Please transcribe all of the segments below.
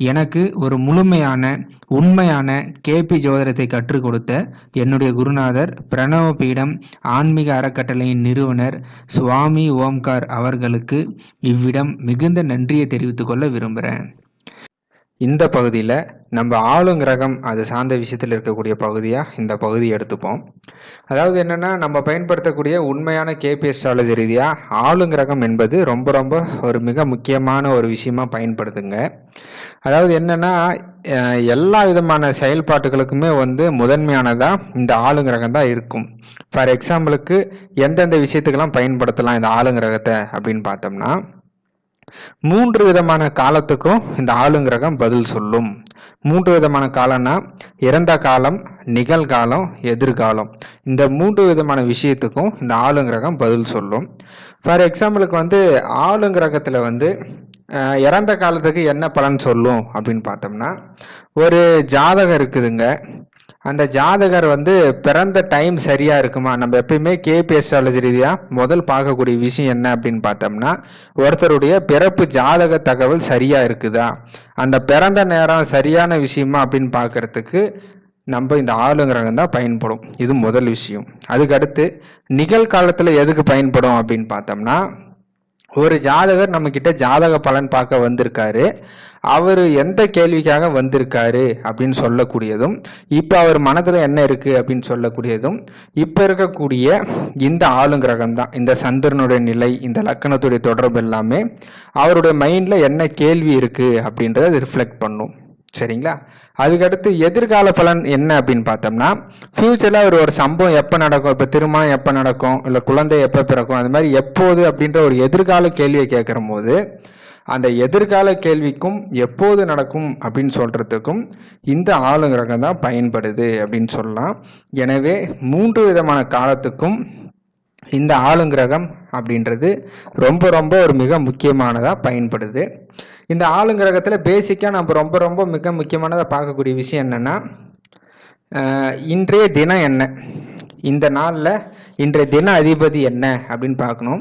எனக்கு ஒரு முழுமையான உண்மையான கேபி ஜோதிடத்தை கற்றுக் கொடுத்த என்னுடைய குருநாதர் பிரணவ பீடம் ஆன்மீக அறக்கட்டளையின் நிறுவனர் சுவாமி ஓம்கார் அவர்களுக்கு இவ்விடம் மிகுந்த நன்றியை தெரிவித்துக் கொள்ள விரும்புகிறேன் இந்த பகுதியில் நம்ம ஆளுங்கிரகம் அது சார்ந்த விஷயத்தில் இருக்கக்கூடிய பகுதியாக இந்த பகுதியை எடுத்துப்போம். அதாவது என்னென்னா நம்ம பயன்படுத்தக்கூடிய உண்மையான கேபி அஸ்ட்ராலஜி ரீதியாக ஆளுங்கிரகம் என்பது ரொம்ப ரொம்ப ஒரு மிக முக்கியமான ஒரு விஷயமா பயன்படுத்துங்க அதாவது என்னென்னா எல்லா விதமான செயல்பாட்டுகளுக்குமே வந்து முதன்மையானதாக இந்த ஆளுங்கிரகம் தான் இருக்கும். ஃபார் எக்ஸாம்பிளுக்கு எந்தெந்த விஷயத்துக்கெல்லாம் பயன்படுத்தலாம் இந்த ஆளுங்கிரகத்தை அப்படின்னு பார்த்தோம்னா மூன்று விதமான காலத்துக்கும் இந்த ஆளுங்கிரகம் பதில் சொல்லும். மூன்று விதமான காலம்னா இறந்த காலம் நிகழ்காலம் எதிர்காலம். இந்த மூன்று விதமான விஷயத்துக்கும் இந்த ஆளுங்கிரகம் பதில் சொல்லும். ஃபார் எக்ஸாம்பிளுக்கு வந்து ஆளுங்கிரகத்தில் வந்து இறந்த காலத்துக்கு என்ன பலன் சொல்லும் அப்படின்னு பார்த்தோம்னா ஒரு ஜாதகம் இருக்குதுங்க. அந்த ஜாதகர் வந்து பிறந்த டைம் சரியா இருக்குமா? நம்ம எப்பயுமே கேபி அஸ்ட்ராலஜி ரீதியா முதல் பார்க்கக்கூடிய விஷயம் என்ன அப்படின்னு பார்த்தோம்னா ஒருத்தருடைய பிறப்பு ஜாதக தகவல் சரியா இருக்குதா? அந்த பிறந்த நேரம் சரியான விஷயமா அப்படின்னு பார்க்கறதுக்கு நம்ம இந்த ஆளுங்கிறகம் தான் பயன்படும். இது முதல் விஷயம். அதுக்கடுத்து நிகழ்காலத்தில் எதுக்கு பயன்படும் அப்படின்னு பார்த்தோம்னா ஒரு ஜாதகர் நம்ம கிட்ட ஜாதக பலன் பார்க்க வந்திருக்காரு. அவர் எந்த கேள்விக்காக வந்திருக்காரு அப்படின்னு சொல்லக்கூடியதும் இப்போ அவர் மனதில் என்ன இருக்கு அப்படின்னு சொல்லக்கூடியதும் இப்போ இருக்கக்கூடிய இந்த ஆளுங்கிரகம் தான் இந்த சந்திரனுடைய நிலை இந்த லக்கணத்துடைய தொடர்பு எல்லாமே அவருடைய மைண்டில் என்ன கேள்வி இருக்கு அப்படின்றத ரிஃப்ளெக்ட் பண்ணும். சரிங்களா? அதுக்கடுத்து எதிர்கால பலன் என்ன அப்படின்னு பார்த்தோம்னா ஃபியூச்சரில் ஒரு ஒரு சம்பவம் எப்போ நடக்கும்? இப்போ திருமணம் எப்போ நடக்கும்? இல்லை குழந்தை எப்போ பிறக்கும்? அது மாதிரி எப்போது அப்படின்ற ஒரு எதிர்கால கேள்வியை கேட்குற போது அந்த எதிர்கால கேள்விக்கும் எப்போது நடக்கும் அப்படின்னு சொல்கிறதுக்கும் இந்த ஆளுங்கிரகம் தான் பயன்படுது அப்படின்னு சொல்லலாம். எனவே மூன்று விதமான காலத்துக்கும் இந்த ஆளுங்கிரகம் அப்படின்றது ரொம்ப ரொம்ப ஒரு மிக முக்கியமானதாக பயன்படுது. இந்த ஆளுங்கிரகத்தில் பேசிக்காக நம்ம ரொம்ப ரொம்ப மிக முக்கியமானதாக பார்க்கக்கூடிய விஷயம் என்னென்னா இன்றைய தினம் என்ன? இந்த நாளில் இன்றைய தின அதிபதி என்ன அப்படின்னு பார்க்கணும்.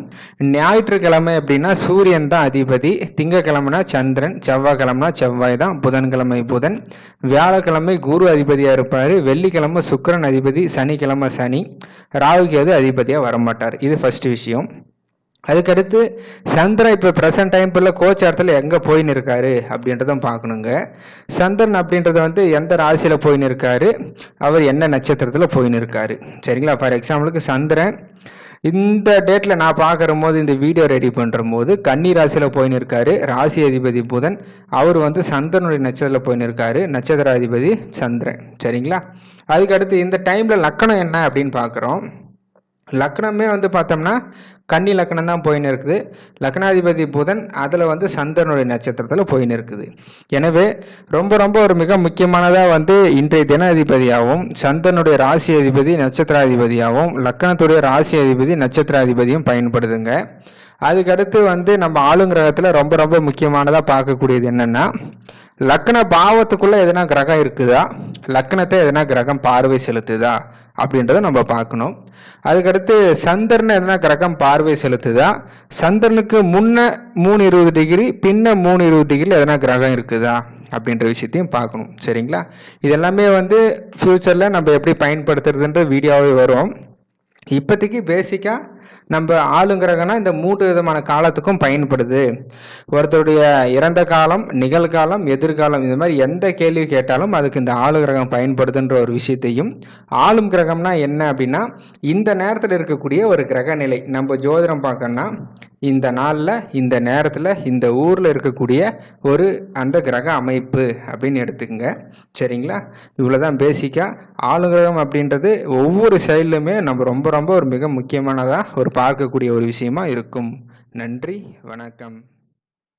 ஞாயிற்றுக்கிழமை அப்படின்னா சூரியன் தான் அதிபதி திங்கக்கிழமைனா சந்திரன் செவ்வாய்க்கிழமைனா செவ்வாய் தான் புதன்கிழமை புதன் வியாழக்கிழமை குரு அதிபதியாக இருப்பார் வெள்ளிக்கிழமை சுக்கரன் அதிபதி சனிக்கிழமை சனி ராகுகேது அதிபதியாக வரமாட்டார். இது ஃபர்ஸ்ட் விஷயம். அதுக்கடுத்து சந்திரன் இப்போ ப்ரெசன்ட் கோச் கோச்சாரத்தில் எங்கே போயின்னு இருக்காரு அப்படின்றதும் பார்க்கணுங்க. சந்திரன் அப்படின்றது வந்து எந்த ராசியில் போயின்னு இருக்காரு அவர் என்ன நட்சத்திரத்தில் போயின்னு இருக்காரு சரிங்களா ஃபார் எக்ஸாம்பிளுக்கு சந்திரன் இந்த டேட்டில் நான் பார்க்குற போது இந்த வீடியோ ரெடி பண்ணுற போது கன்னி ராசியில் போயின்னு இருக்காரு ராசி அதிபதி புதன் அவர் வந்து சந்திரனுடைய நட்சத்திரத்தில் போயின்னு இருக்காரு நட்சத்திர அதிபதி சந்திரன். சரிங்களா? அதுக்கடுத்து இந்த டைமில் லக்கணம் என்ன அப்படின்னு பார்க்குறோம். லக்னமே வந்து பார்த்தோம்னா கன்னி லக்னம் தான் போயின்னு இருக்குது. லக்னாதிபதி புதன் அதில் வந்து சந்திரனுடைய நட்சத்திரத்தில் போயின்னு இருக்குது. எனவே ரொம்ப ரொம்ப ஒரு மிக முக்கியமானதாக வந்து இன்றைய தினாதிபதியாகவும் சந்திரனுடைய ராசி அதிபதி நட்சத்திராதிபதியாகவும் லக்கணத்துடைய ராசி அதிபதி நட்சத்திராதிபதியும் பயன்படுதுங்க. அதுக்கடுத்து வந்து நம்ம ஆளுங்கிரகத்தில் ரொம்ப ரொம்ப முக்கியமானதாக பார்க்கக்கூடியது என்னென்னா லக்ன பாவத்துக்குள்ளே எதனா கிரகம் இருக்குதா? லக்னத்தை எதனா கிரகம் பார்வை செலுத்துதா? அப்படின்றத நம்ம பார்க்கணும். அதுக்கடுத்து சந்திரன் எதனா கிரகம் பார்வை செலுத்துதா? சந்திரனுக்கு முன்ன மூணு இருபது டிகிரி பின்ன மூணு இருபது டிகிரியில் எதனா கிரகம் இருக்குதா? அப்படின்ற விஷயத்தையும் பார்க்கணும். சரிங்களா? இதெல்லாமே வந்து ஃப்யூச்சரில் நம்ம எப்படி பயன்படுத்துறதுன்ற வீடியோவே வரும். இப்போதைக்கு பேசிக்காக நம்ம ஆளுங்கிறகனா இந்த மூன்று விதமான காலத்துக்கும் பயன்படுது. ஒருத்தருடைய இறந்த காலம் நிகழ்காலம் எதிர்காலம் இந்த மாதிரி எந்த கேள்வி கேட்டாலும் அதுக்கு இந்த ஆளு கிரகம் பயன்படுதுன்ற ஒரு விஷயத்தையும் ஆளும் கிரகம்னா என்ன அப்படின்னா இந்த நேரத்தில் இருக்கக்கூடிய ஒரு கிரக நிலை நம்ம ஜோதிடம் பார்க்கணும்னா இந்த நாளில் இந்த நேரத்தில் இந்த ஊரில் இருக்கக்கூடிய ஒரு அந்த கிரக அமைப்பு அப்படின்னு எடுத்துக்கோங்க. சரிங்களா? இவ்வளோ தான் பேசிக்காக ஆளுகிரகம் அப்படின்றது ஒவ்வொரு செயலுமே நம்ம ரொம்ப ரொம்ப ஒரு மிக முக்கியமானதாக ஒரு பார்க்கக்கூடிய ஒரு விஷயமா இருக்கும். நன்றி வணக்கம்.